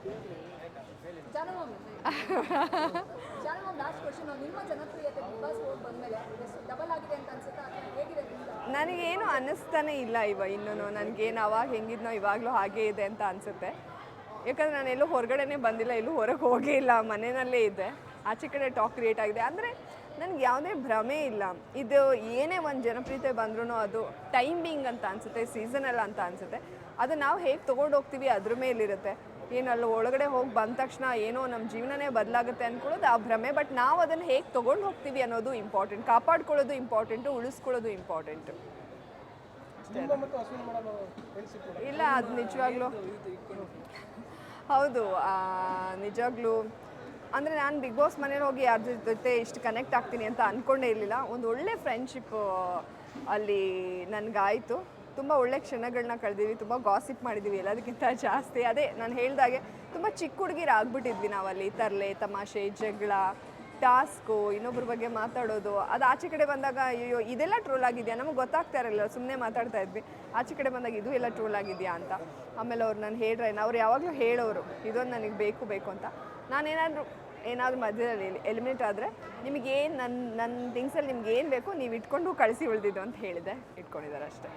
ನನಗೇನು ಅನ್ನಿಸ್ತಾನೆ ಇಲ್ಲ ಇವ ಇನ್ನೂ ನನಗೇನು ಅವಾಗ ಹೆಂಗಿದ್ನೋ ಇವಾಗಲೂ ಹಾಗೇ ಇದೆ ಅಂತ ಅನಿಸುತ್ತೆ. ಯಾಕಂದರೆ ನಾನು ಎಲ್ಲೂ ಹೊರಗಡೆನೇ ಬಂದಿಲ್ಲ, ಎಲ್ಲೂ ಹೊರಗೆ ಹೋಗೇ ಇಲ್ಲ ಮನೆಯಲ್ಲೇ ಇದೆ ಆಚೆ ಕಡೆ ಟಾಕ್ ಕ್ರಿಯೇಟ್ ಆಗಿದೆ. ಅಂದರೆ ನನಗೆ ಯಾವುದೇ ಭ್ರಮೆ ಇಲ್ಲ. ಇದು ಏನೇ ಒಂದು ಜನಪ್ರಿಯತೆ ಬಂದ್ರೂ ಅದು ಟೈಮಿಂಗ್ ಅಂತ ಅನಿಸುತ್ತೆ ಸೀಸನಲ್ ಅಂತ ಅನಿಸುತ್ತೆ. ಅದು ನಾವು ಹೇಗೆ ತೊಗೊಂಡು ಹೋಗ್ತೀವಿ ಅದ್ರ ಮೇಲಿರುತ್ತೆ. ಏನು ಅಲ್ಲಿ ಒಳಗಡೆ ಹೋಗಿ ಬಂದ ತಕ್ಷಣ ಏನೋ ನಮ್ಮ ಜೀವನನೇ ಬದಲಾಗುತ್ತೆ ಅಂದ್ಕೊಳ್ಳೋದು ಆ ಭ್ರಮೆ. ಬಟ್ ನಾವು ಅದನ್ನು ಹೇಗೆ ತೊಗೊಂಡು ಹೋಗ್ತೀವಿ ಅನ್ನೋದು ಇಂಪಾರ್ಟೆಂಟ್ ಕಾಪಾಡ್ಕೊಳ್ಳೋದು ಇಂಪಾರ್ಟೆಂಟು ಉಳಿಸ್ಕೊಳ್ಳೋದು ಇಂಪಾರ್ಟೆಂಟು ಇಲ್ಲ ಅದು ನಿಜವಾಗ್ಲೂ. ಹೌದು ನಿಜವಾಗ್ಲೂ. ಅಂದರೆ ನಾನು ಬಿಗ್ ಬಾಸ್ ಮನೇಲಿ ಹೋಗಿ ಯಾರ ಜೊತೆ ಇಷ್ಟು ಕನೆಕ್ಟ್ ಆಗ್ತೀನಿ ಅಂತ ಅಂದ್ಕೊಂಡೇ ಇರಲಿಲ್ಲ. ಒಂದು ಒಳ್ಳೆ ಫ್ರೆಂಡ್ಶಿಪ್ ಅಲ್ಲಿ ನನಗಾಯಿತು. ತುಂಬ ಒಳ್ಳೆ ಕ್ಷಣಗಳನ್ನ ಕಳೆದಿವಿ ತುಂಬ ಗಾಸಿಪ್ ಮಾಡಿದ್ದೀವಿ ಎಲ್ಲದಕ್ಕಿಂತ ಜಾಸ್ತಿ. ಅದೇ ನಾನು ಹೇಳ್ದಾಗೆ ತುಂಬ ಚಿಕ್ಕ ಹುಡುಗಿರು ಆಗ್ಬಿಟ್ಟಿದ್ವಿ ನಾವಲ್ಲಿ, ತರಲೆ, ತಮಾಷೆ, ಜಗಳ, ಟಾಸ್ಕು ಇನ್ನೊಬ್ಬರ ಬಗ್ಗೆ ಮಾತಾಡೋದು. ಅದು ಆಚೆ ಕಡೆ ಬಂದಾಗ ಅಯ್ಯೋ ಇದೆಲ್ಲ ಟ್ರೋಲ್ ಆಗಿದೆಯಾ? ನಮಗೆ ಗೊತ್ತಾಗ್ತಾ ಇರಲಿಲ್ಲ ಸುಮ್ಮನೆ ಮಾತಾಡ್ತಾ ಇದ್ವಿ. ಆಚೆ ಕಡೆ ಬಂದಾಗ ಇದು ಎಲ್ಲ ಟ್ರೋಲ್ ಆಗಿದೆಯಾ ಅಂತ. ಆಮೇಲೆ ಅವ್ರು ನಾನು ಹೇಳ್ರೆ ಅವ್ರು ಯಾವಾಗಲೂ ಹೇಳೋರು, ಇದೊಂದು ನನಗೆ ಬೇಕು ಬೇಕು ಅಂತ. ನಾನೇನಾದರೂ ಏನಾದರೂ ಮಧ್ಯದಲ್ಲಿ ಎಲಿಮಿನೇಟ್ ಆದರೆ ನಿಮಗೇನು ನನ್ನ ನನ್ನ ಥಿಂಗ್ಸಲ್ಲಿ ನಿಮ್ಗೆ ಏನು ಬೇಕು, ನೀವು ಇಟ್ಕೊಂಡು ಕಳಿಸಿ ಉಳಿದಿದ್ದು ಅಂತ ಹೇಳಿದೆ ಇಟ್ಕೊಂಡಿದ್ದಾರೆ ಅಷ್ಟೇ.